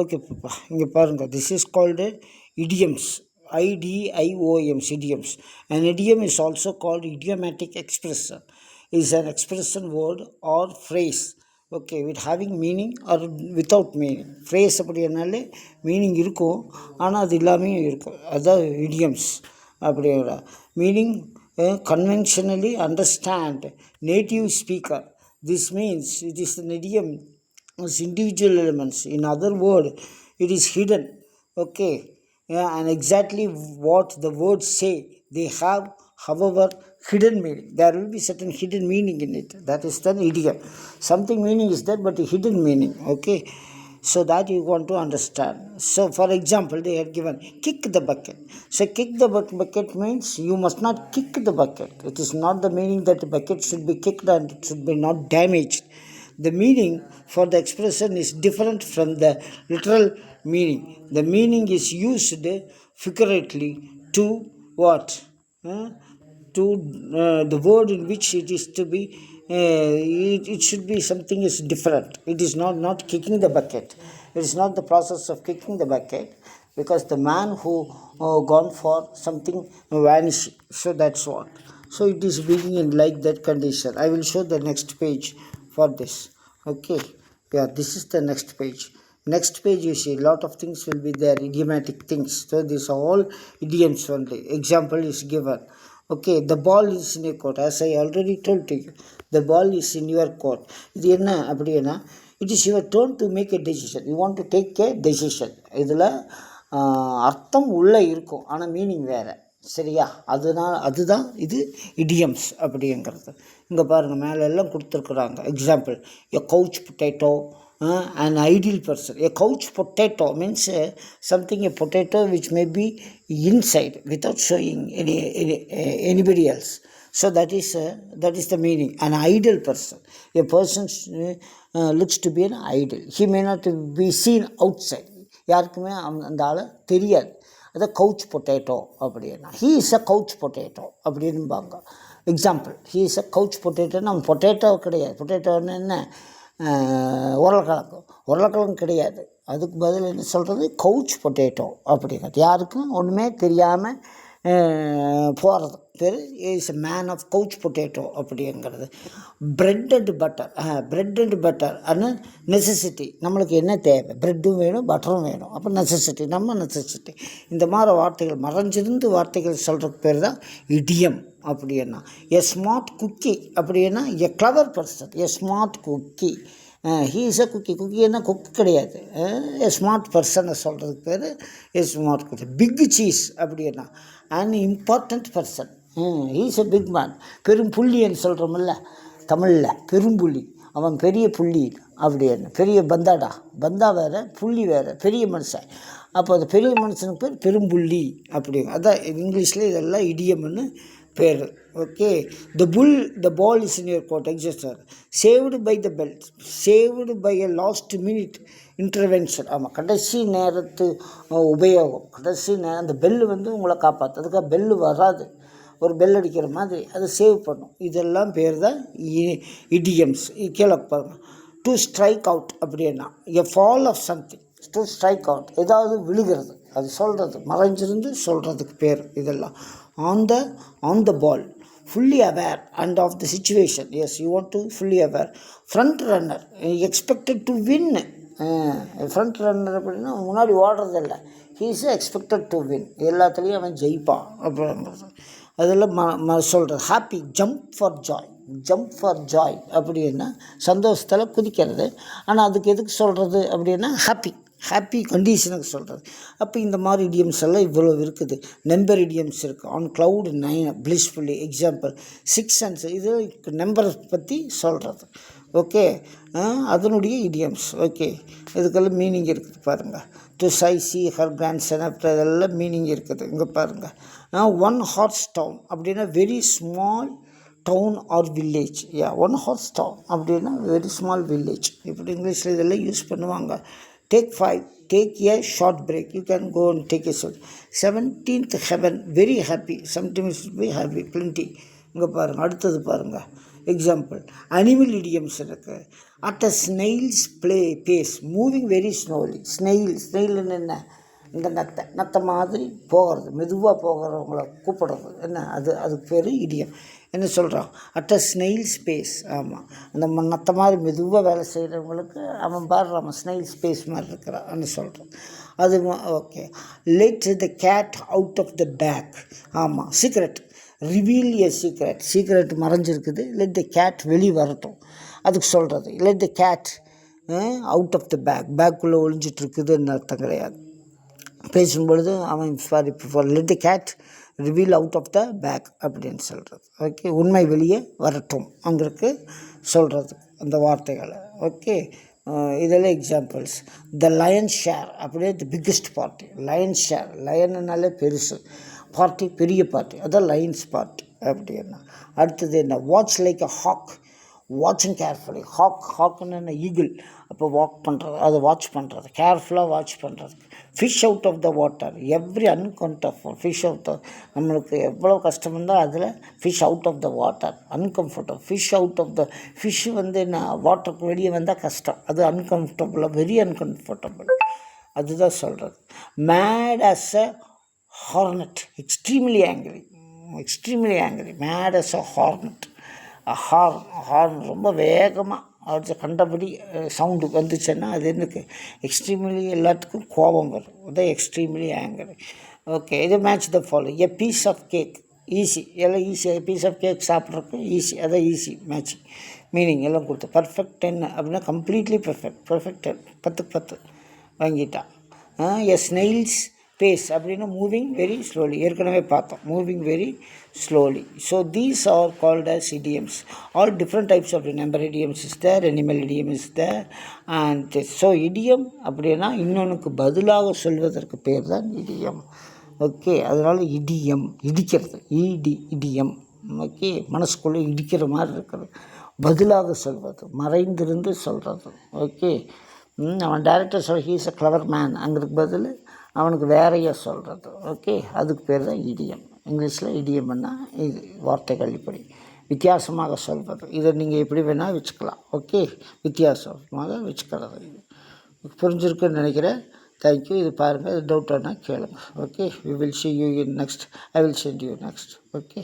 Okay பாப்பா இங்கே பாருங்கள் this is called idioms idioms idioms. An idiom is also called idiomatic expression. Is an expression word or phrase okay with having meaning or without meaning phrase அப்படின்னாலே meaning இருக்கும் ஆனால் அது இல்லாமையும் இருக்கும். அதுதான் இடியம்ஸ் அப்படிங்கிற meaning conventionally understand native speaker this means it is an idiom as individual elements. In other word it is hidden okay? Yeah, and exactly what the words say they have however hidden meaning. There will be certain hidden meaning in it. That is the idiom. Something meaning is there but a hidden meaning okay? So that you want to understand. So for example they had given kick the bucket. So kick the buck- bucket means you must not kick the bucket. It is not the meaning that the bucket should be kicked and it should be not damaged the meaning for the expression is different from the literal meaning. The meaning is used figuratively to what? Huh? to uh, the word in which it is to be uh, it, it should be something is different. It is not not kicking the bucket. It is not the process of kicking the bucket because the man who uh, gone for something vanished. So that's what. So it is being in like that condition. I will show the next page for this okay yeah this is the next page next page you see lot of things will be there idiomatic things so these are all idioms only example is given okay the ball is in your court as i already told to you the ball is in your court இது என்ன அப்படின்னா it is your turn to make a decision you want to take a decision இதில் அர்த்தம் உள்ளே இருக்கும் ஆனால் meaning வேறு சரியா அதனால் அதுதான் இது இடியம்ஸ் அப்படிங்கிறது இங்கே பாருங்கள் மேலே எல்லாம் கொடுத்துருக்குறாங்க example a couch potato and ideal person a couch potato means something a potato which may be inside without showing any anybody else so that is that is the meaning meaning. An person a persons person uh, be to be an idol. Not may not be seen outside. யாருக்குமே அந்த ஆளை தெரியாது அதை couch potato அப்படின்னா he is a couch potato அப்படின்பாங்க. Example he is a couch potato நம்ம potato கிடையாது. பொட்டேட்டோன்னு என்ன? உருளைக்கிழங்கு. உருளைக்கிழங்கு கிடையாது. அதுக்கு பதில் என்ன சொல்கிறது கவுச் பொட்டேட்டோ அப்படிங்கிறது. யாருக்கும் ஒன்றுமே தெரியாமல் போகிறது பேர் is man of couch potato அப்படிங்கிறது. Bread and butter bread and butter ஆனால் நெசசிட்டி நம்மளுக்கு என்ன தேவை? ப்ரெட்டும் வேணும் பட்டரும் வேணும். அப்போ நெசசிட்டி நம்ம நெசசிட்டி இந்த மாதிரி வார்த்தைகள் மறைஞ்சிருந்து வார்த்தைகள் சொல்கிறதுக்கு பேர் தான் இடியம் அப்படின்னா எ ஸ்மார்ட் குக்கி அப்படின்னா a clever person a smart cookie he is a cookie குக்கின்னா cook கிடையாது. எ ஸ்மார்ட் பர்சனை சொல்கிறதுக்கு பேர் a smart cookie big cheese அப்படின்னா an important person he is a big man பெரும் புள்ளின்னு சொல்கிறோமில்ல தமிழில் பெரும்புள்ளி. அவன் பெரிய புள்ளி அப்படின்னு. பெரிய பந்தாடா. பந்தா வேறு புள்ளி வேறு பெரிய மனுஷன். அப்போ அந்த பெரிய மனுஷனுக்கு பேர் பெரும்புள்ளி அப்படிங்க அதான் இங்கிலீஷில் இதெல்லாம் இடியம்னு பேர். Okay the pull the ball is in your court எக்ஸஸ்டர் saved by the belt saved by a last minute intervention ஆமாம் கடைசி நேரத்து உபயோகம். கடைசி நேரம் அந்த பெல்லு வந்து உங்களை காப்பாற்று அதுக்காக பெல்லு வராது. ஒரு பெல் அடிக்கிற மாதிரி அதை சேவ் பண்ணும். இதெல்லாம் பேர் தான் இடியம்ஸ் கீழே பாருங்கள் டு ஸ்ட்ரைக் அவுட் அப்படின்னா a fall of something to strike out ஏதாவது விழுகிறது. அது சொல்கிறது மறைஞ்சிருந்து சொல்கிறதுக்கு பேர். இதெல்லாம். On the on the ball fully aware and of the situation as you want to fully aware front runner expected to win front runner அப்படின்னா முன்னாடி ஓடுறதில்ல. ஹீஸ் எக்ஸ்பெக்டட் டு வின் எல்லாத்துலேயும் அவன் ஜெயிப்பான். அப்படின்றது அதில் ம ம சொல்கிறது happy jump for joy jump for joy அப்படின்னா சந்தோஷத்தில் குதிக்கிறது. ஆனால் அதுக்கு எதுக்கு சொல்கிறது அப்படின்னா ஹாப்பி ஹாப்பி கண்டிஷனுக்கு சொல்கிறது அப்போ இந்த மாதிரி இடியம்ஸ் எல்லாம் இவ்வளோ இருக்குது. நம்பர் இடியம்ஸ் இருக்குது on cloud nine blissfully example six and இது நம்பரை பற்றி சொல்கிறது ஓகே அதனுடைய இடியம்ஸ் ஓகே இதுக்கெல்லாம் மீனிங் இருக்குது பாருங்கள் to sigh see her grandson அப்படி இதெல்லாம் மீனிங் இருக்குது. இங்கே பாருங்கள் ஒன் ஹார்ஸ் டவுன் அப்படின்னா very small town or village yeah one horse town அப்படின்னா வெரி ஸ்மால் வில்லேஜ் இப்படி இங்கிலீஷில் இதெல்லாம் யூஸ் பண்ணுவாங்க. Take five take a short break you can go and take a short seventeenth heaven very happy sometimes be happy plenty இங்கே பாருங்கள் அடுத்தது பாருங்கள் example animal idioms இருக்குது at a snail's play pace moving very slowly snail ஸ்னெயில்னு என்ன? இந்த நத்தை நத்தை மாதிரி போகிறது மெதுவாக போகிறவங்கள கூப்பிடுறது. என்ன? அது அதுக்கு பேர் இடியம் என்ன சொல்கிறான் அட் அ ஸ்னெயில் ஸ்பேஸ் ஆமாம் அந்த ம- மாதிரி மெதுவாக வேலை செய்கிறவங்களுக்கு அவன் பாரு அவன் ஸ்னெயில் ஸ்பேஸ் மாதிரி இருக்கிறான்னு சொல்கிறான் அது okay let the cat out of the bag ஆமாம் secret reveal a secret secret மறைஞ்சிருக்குது. Let the cat வெளி வரட்டும். அதுக்கு சொல்கிறது let the cat out of the bag பேக்குள்ளே ஒழிஞ்சிட்ருக்குதுன்னு அர்த்தம் கிடையாது. பேசும்பொழுது அவன் sorry for let the cat reveal out of the bag அப்படின்னு சொல்கிறது ஓகே உண்மை வெளியே வரட்டும் அங்கிருக்கு சொல்கிறது அந்த வார்த்தைகளை. ஓகே இதெல்லாம் எக்ஸாம்பிள்ஸ் த லயன் ஷேர் அப்படியே the biggest party lion share லயன்னாலே பெருசு. பார்ட்டி பெரிய பார்ட்டி அதான் லயன்ஸ் பார்ட்டி அப்படின்னா. அடுத்தது என்ன? வாட்ச் லைக் அ ஹாக் வாட்சிங் கேர்ஃபுல்லி ஹாக் ஹாக்குன்னு என்ன ஈகிள் அப்போ வாக் பண்ணுறது அதை வாட்ச் பண்ணுறது கேர்ஃபுல்லாக வாட்ச் பண்ணுறது fish out of the water every uncomfortable fish out நம்மளுக்கு எவ்வளோ கஷ்டம் இருந்தால் அதில் fish out of the water uncomfortable fish out of the fish வந்து நான் வாட்டருக்கு வெளியே வந்தால் கஷ்டம். அது அன்கம்ஃபர்டபுளாக வெரி அன்கம்ஃபர்டபுள் அதுதான் சொல்கிறது mad as a hornet extremely angry extremely angry mad as a hornet horn horn ரொம்ப வேகமாக அடிச்ச கண்டபடி சவுண்டு வந்துச்சுன்னா அது எனக்கு எக்ஸ்ட்ரீம்லி எல்லாத்துக்கும் கோபம் வரும். அதான் எக்ஸ்ட்ரீம்லி ஆங்கர் ஓகே இது match the follow a piece of cake easy எல்லாம் ஈஸியாக பீஸ் ஆஃப் கேக் சாப்பிட்றதுக்கு ஈஸி அதான் ஈஸி மேட்சிங் மீனிங் எல்லாம் கொடுத்து. பர்ஃபெக்ட் டென் அப்படின்னா கம்ப்ளீட்லி பர்ஃபெக்ட் பர்ஃபெக்ட் டென் பத்துக்கு பத்து. வாங்கிட்டான். எ ஸ்னெயில்ஸ் பேஸ் அப்படின்னா மூவிங் வெரி ஸ்லோலி ஏற்கனவே பார்த்தோம். Moving very slowly so these are called as idioms. All different types of number idioms is there, animal idiom is there. And so idiom அப்படின்னா இன்னொன்றுக்கு பதிலாக சொல்வதற்கு பேர் தான் இடியம் ஓகே அதனால் இடியம் இடிக்கிறது. இடி இடியம் ஓகே மனசுக்குள்ளே இடிக்கிற மாதிரி இருக்கிறது பதிலாக சொல்வது மறைந்திருந்து சொல்கிறது ஓகே அவன் டேரக்டர் சொல் ஹீஸ் அ கிளவர் மேன் அங்கிறதுக்கு பதில் அவனுக்கு வேறையாக சொல்கிறது ஓகே அதுக்கு பேர் தான் இடியம் இங்கிலீஷில் இடியம்னா இது வார்த்தைகள் இப்படி. வித்தியாசமாக சொல்வது. இதை நீங்கள் எப்படி வேணால் வச்சுக்கலாம். ஓகே? வித்தியாசமாக வச்சுக்கிறது இது. புரிஞ்சிருக்குன்னு நினைக்கிறேன். தேங்க்யூ இது பாருங்கள் இது டவுட்டானா கேளுங்க. Okay we will see you in next I will send you next okay